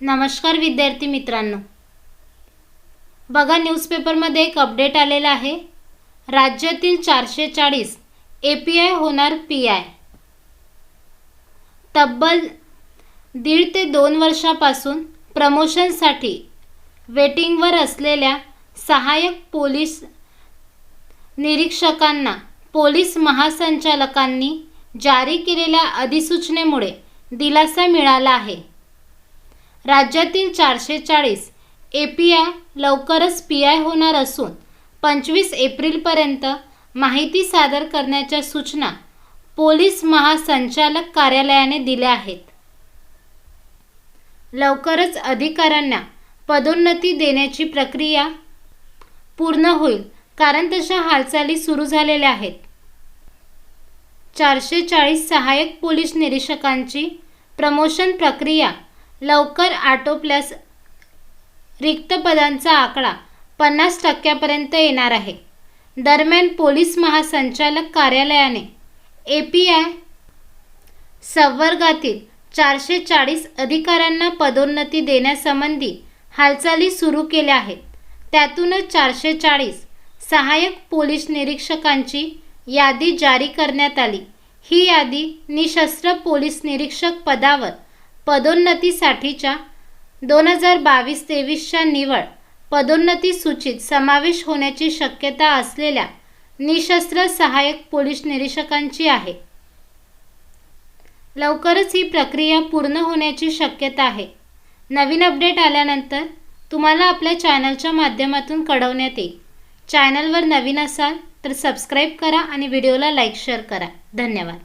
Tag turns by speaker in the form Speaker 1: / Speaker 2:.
Speaker 1: नमस्कार विद्यार्थी मित्रांनो. बघा न्यूजपेपरमध्ये एक अपडेट आलेला आहे. राज्यातील चारशे चाळीस ए पी आय होणार पी आय तब्बल दीड ते दोन वर्षापासून प्रमोशनसाठी वेटिंगवर असलेल्या सहाय्यक पोलीस निरीक्षकांना पोलीस महासंचालकांनी जारी केलेल्या अधिसूचनेमुळे दिलासा मिळाला आहे. राज्यातील चारशे चाळीस ए पी आय लवकरच पी आय होणार असून पंचवीस एप्रिलपर्यंत माहिती सादर करण्याच्या सूचना पोलीस महासंचालक कार्यालयाने दिल्या आहेत. लवकरच अधिकाऱ्यांना पदोन्नती देण्याची प्रक्रिया पूर्ण होईल कारण तशा हालचाली सुरू झालेल्या आहेत. चारशे चाळीस सहाय्यक पोलीस निरीक्षकांची प्रमोशन प्रक्रिया लवकर आटोपल्यास रिक्त पदांचा आकडा पन्नास टक्क्यापर्यंत येणार आहे. दरम्यान पोलीस महासंचालक कार्यालयाने ए पी आय संवर्गातील चारशे चाळीस अधिकाऱ्यांना पदोन्नती देण्यासंबंधी हालचाली सुरू केल्या आहेत. त्यातूनच चारशे चाळीस सहाय्यक पोलीस निरीक्षकांची यादी जारी करण्यात आली. ही यादी निशस्त्र पोलीस निरीक्षक पदावर पदोन्नतीसाठीच्या दोन हजार बावीस तेवीसच्या निवड पदोन्नती सूचीत समावेश होण्याची शक्यता असलेल्या निशस्त्र सहाय्यक पोलीस निरीक्षकांची आहे. लवकरच ही प्रक्रिया पूर्ण होण्याची शक्यता आहे. नवीन अपडेट आल्यानंतर तुम्हाला आपल्या चॅनलच्या माध्यमातून कळवण्यात येईल. चॅनलवर नवीन असाल तर सबस्क्राईब करा आणि व्हिडिओला लाईक शेअर करा. धन्यवाद.